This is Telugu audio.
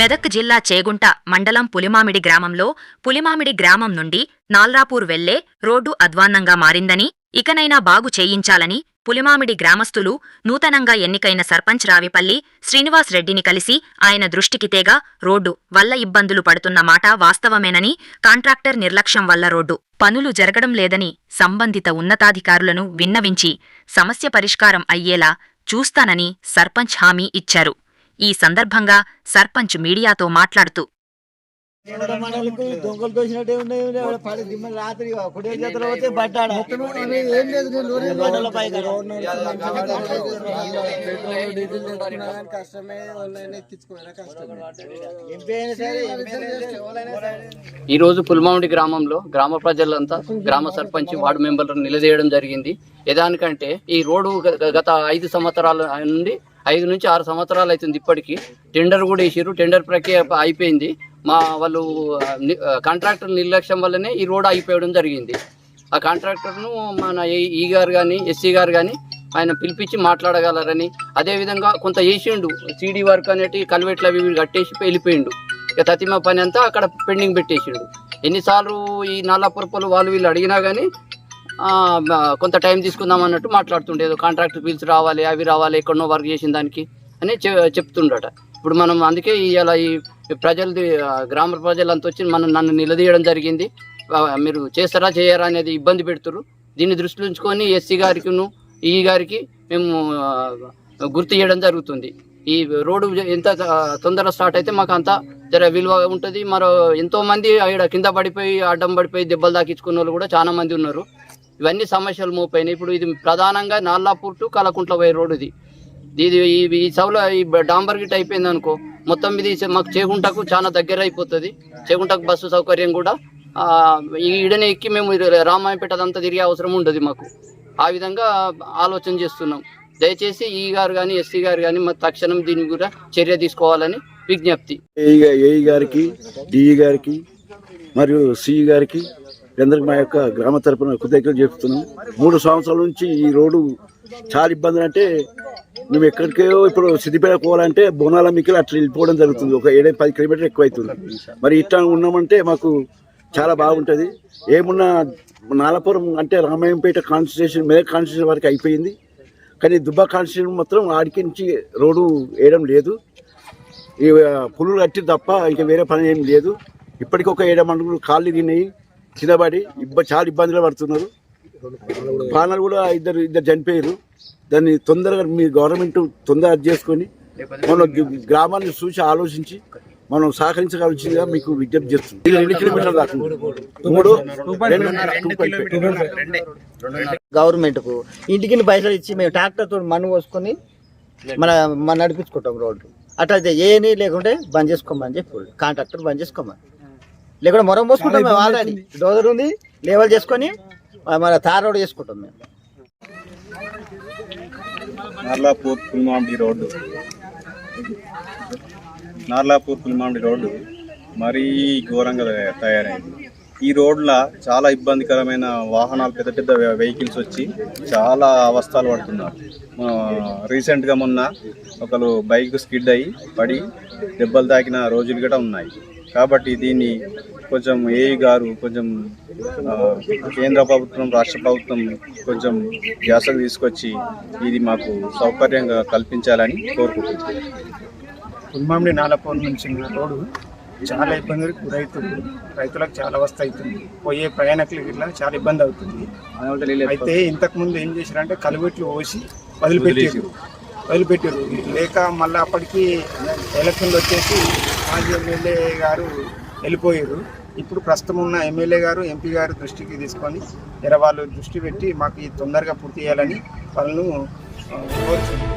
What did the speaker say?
మెదక్ జిల్లా చేగుంట మండలం పులిమామిడి గ్రామంలో పులిమామిడి గ్రామం నుండి నాల్రాపూర్ వెళ్ళే రోడ్డు అధ్వాన్నంగా మారిందని ఇకనైనా బాగు చేయించాలని పులిమామిడి గ్రామస్తులు నూతనంగా ఎన్నికైన సర్పంచ్ రావిపల్లి శ్రీనివాస్ రెడ్డిని కలిసి ఆయన దృష్టికి తేగా రోడ్డు వల్ల ఇబ్బందులు పడుతున్న మాట వాస్తవమేనని కాంట్రాక్టర్ నిర్లక్ష్యం వల్ల రోడ్డు పనులు జరగడం లేదని సంబంధిత ఉన్నతాధికారులను విన్నవించి సమస్య పరిష్కారం అయ్యేలా చూస్తానని సర్పంచ్ హామీ ఇచ్చారు. ఈ సందర్భంగా సర్పంచ్ మీడియాతో మాట్లాడుతూ దొంగలు తోసినట్టే ఉన్నాయి పడి రాత్రి ఒకటే చేతులు పోతే. ఈ రోజు పుల్మామిడి గ్రామంలో గ్రామ ప్రజలంతా గ్రామ సర్పంచ్ వార్డు మెంబర్లను నిలదీయడం జరిగింది. ఎదానికంటే ఈ రోడ్డు గత ఐదు సంవత్సరాల నుండి ఐదు నుంచి ఆరు సంవత్సరాలు అవుతుంది ఇప్పటికీ. టెండర్ కూడా వేసారు టెండర్ ప్రక్రియ అయిపోయింది. మా వాళ్ళు కాంట్రాక్టర్ నిర్లక్ష్యం వల్లనే ఈ రోడ్ అయిపోవడం జరిగింది. ఆ కాంట్రాక్టర్ను మన ఈ గారు కానీ ఎస్సీ గారు కానీ ఆయన పిలిపించి మాట్లాడగలరని అదేవిధంగా కొంత వేసిండు. సీడీ వర్క్ అనేటి కల్వెట్లు అవి కట్టేసి వెళ్ళిపోయిండు. ఇక తతిమ పని అంతా అక్కడ పెండింగ్ పెట్టేసిండు. ఎన్నిసార్లు ఈ నల్లపురపలు వాళ్ళు వీళ్ళు అడిగినా కానీ కొంత టైం తీసుకుందాం అన్నట్టు మాట్లాడుతుండే. ఏదో కాంట్రాక్ట్ బిల్స్ రావాలి అవి రావాలి ఎక్కడనో వర్క్ చేసిన దానికి అని చె- చెప్తుండట. ఇప్పుడు మనం అందుకే ఇలా ఈ ప్రజలది గ్రామ ప్రజలంతా వచ్చి మనం నన్ను నిలదీయడం జరిగింది. మీరు చేస్తారా చేయరా అనేది ఇబ్బంది పెడుతురు దీన్ని దృష్టిలో ఉంచుకొని ఎస్సీ గారికిను ఈ గారికి మేము గుర్తు చేయడం జరుగుతుంది. ఈ రోడ్డు ఎంత తొందరగా స్టార్ట్ అయితే మాకు అంత జర విలువ ఉంటుంది. మరో ఎంతోమంది ఇక్కడ కింద పడిపోయి అడ్డం పడిపోయి దెబ్బలు తాకించుకున్న వాళ్ళు కూడా చాలా మంది ఉన్నారు. ఇవన్నీ సమస్యలు మోపోయినాయి ఇప్పుడు ఇది ప్రధానంగా నాల్లాపూర్ టు కలకుంట్ల పోయే రోడ్ ఇది. ఇది ఈ ఈ సౌల ఈ డాంబర్ గిట్ అయిపోయింది అనుకో మొత్తం ఇది మాకు చేగుంటకు చాలా దగ్గర అయిపోతుంది. చేగుంటకు బస్సు సౌకర్యం కూడా ఆ, ఈడనే ఎక్కి మేము ఇది రామాయపేట అదంతా తిరిగే అవసరం ఉండదు మాకు. ఆ విధంగా ఆలోచన చేస్తున్నాం. దయచేసి ఈ గారు కానీ ఎస్సీ గారు కానీ మరి తక్షణం దీని కూడా చర్య తీసుకోవాలని విజ్ఞప్తి. ఏ ఏఈ గారికి డిఈ గారికి మరియు సిఈ గారికి అందరికి మా యొక్క గ్రామ తరపున కృతజ్ఞతలు చెప్తున్నాం. మూడు సంవత్సరాల నుంచి ఈ రోడ్డు చాలా ఇబ్బందులు అంటే మేము ఎక్కడికో ఇప్పుడు సిద్దిపేట పోవాలంటే బోనాల మిక్కిలి అట్లా వెళ్ళిపోవడం జరుగుతుంది. ఒక ఏడై పది కిలోమీటర్ ఎక్కువ అవుతుంది మరి ఇట్లా ఉన్నామంటే మాకు చాలా బాగుంటుంది. ఏమున్నా నాలపురం అంటే రామాయంపేట కాన్స్టిట్యూషన్ మెదక్ కాన్స్టిట్యూషన్ వరకు అయిపోయింది. కానీ దుబ్బా కాన్స్టిట్యూషన్ మాత్రం ఆడికి నుంచి రోడ్డు వేయడం లేదు. ఈ పులులు కట్టి తప్ప ఇంకా వేరే పని ఏం లేదు. ఇప్పటికి ఒక ఏడు మండుగులు కాళ్ళు తిన్నాయి. కిందపడి ఇబ్బ చాలా ఇబ్బందులు పడుతున్నారు. ప్రాణాలు కూడా ఇద్దరు ఇద్దరు చనిపోయారు. దాన్ని తొందరగా మీ గవర్నమెంట్ తొందరగా అది చేసుకొని మనం గ్రామాన్ని చూసి ఆలోచించి మనం సహకరించగలిసిందిగా మీకు విజ్ఞప్తి చేస్తుంది రెండు దాకా మూడు గవర్నమెంట్కు ఇంటికి పైసలు ఇచ్చి మేము ట్రాక్టర్తో మన్ను పోసుకొని మన మన నడిపించుకుంటాం రోడ్డు. అట్లా అయితే లేకుంటే బంద్ చేసుకోమని చెప్పి కాంట్రాక్టర్ బంద్ చేసుకోమని. లేకుంటే మొరం పోసుకుంటాం మేము ఆల్రెడీ డోజర్ ఉంది లేవల్ చేసుకొని మన తార్ రోడ్ చేసుకుంటాం మేము. నార్లాపూర్ పుల్మామిడి రోడ్డు. నార్లాపూర్ పుల్మామిడి రోడ్డు మరీ ఘోరంగా తయారైంది. ఈ రోడ్ల చాలా ఇబ్బందికరమైన వాహనాలు పెద్ద పెద్ద వెహికల్స్ వచ్చి చాలా అవస్థలు పడుతున్నారు. రీసెంట్గా మొన్న ఒకరు బైక్ స్కిడ్ అయ్యి పడి దెబ్బలు తాకిన రోజులు కూడా ఉన్నాయి. కాబట్టి దీన్ని కొంచెం ఏఈ గారు కొంచెం కేంద్ర ప్రభుత్వం రాష్ట్ర ప్రభుత్వం కొంచెం ధ్యాసకు తీసుకొచ్చి ఇది మాకు సౌకర్యంగా కల్పించాలని కోరుకుంటున్నాం. ఉమ్మామిడి నాలపూర్ నుంచి రోడ్డు. చాలా ఇబ్బందులు గురవుతుంది. రైతులకు చాలా అవస్థ అవుతుంది. పోయే ప్రయాణికులకి ఇట్లా చాలా ఇబ్బంది అవుతుంది. అయితే ఇంతకుముందు ఏం చేశారంటే కలువెట్లు పోసి వదిలిపెట్టారు వదిలిపెట్టారు లేక మళ్ళీ అప్పటికి ఎలక్షన్లు వచ్చేసి మాజీ ఎమ్మెల్యే గారు వెళ్ళిపోయారు ఇప్పుడు ప్రస్తుతం ఉన్న ఎమ్మెల్యే గారు ఎంపీ గారు దృష్టికి తీసుకొని ఎర వాళ్ళు దృష్టి పెట్టి మాకు తొందరగా పూర్తి చేయాలని వాళ్ళను ఆ, కోరుచున్నాం.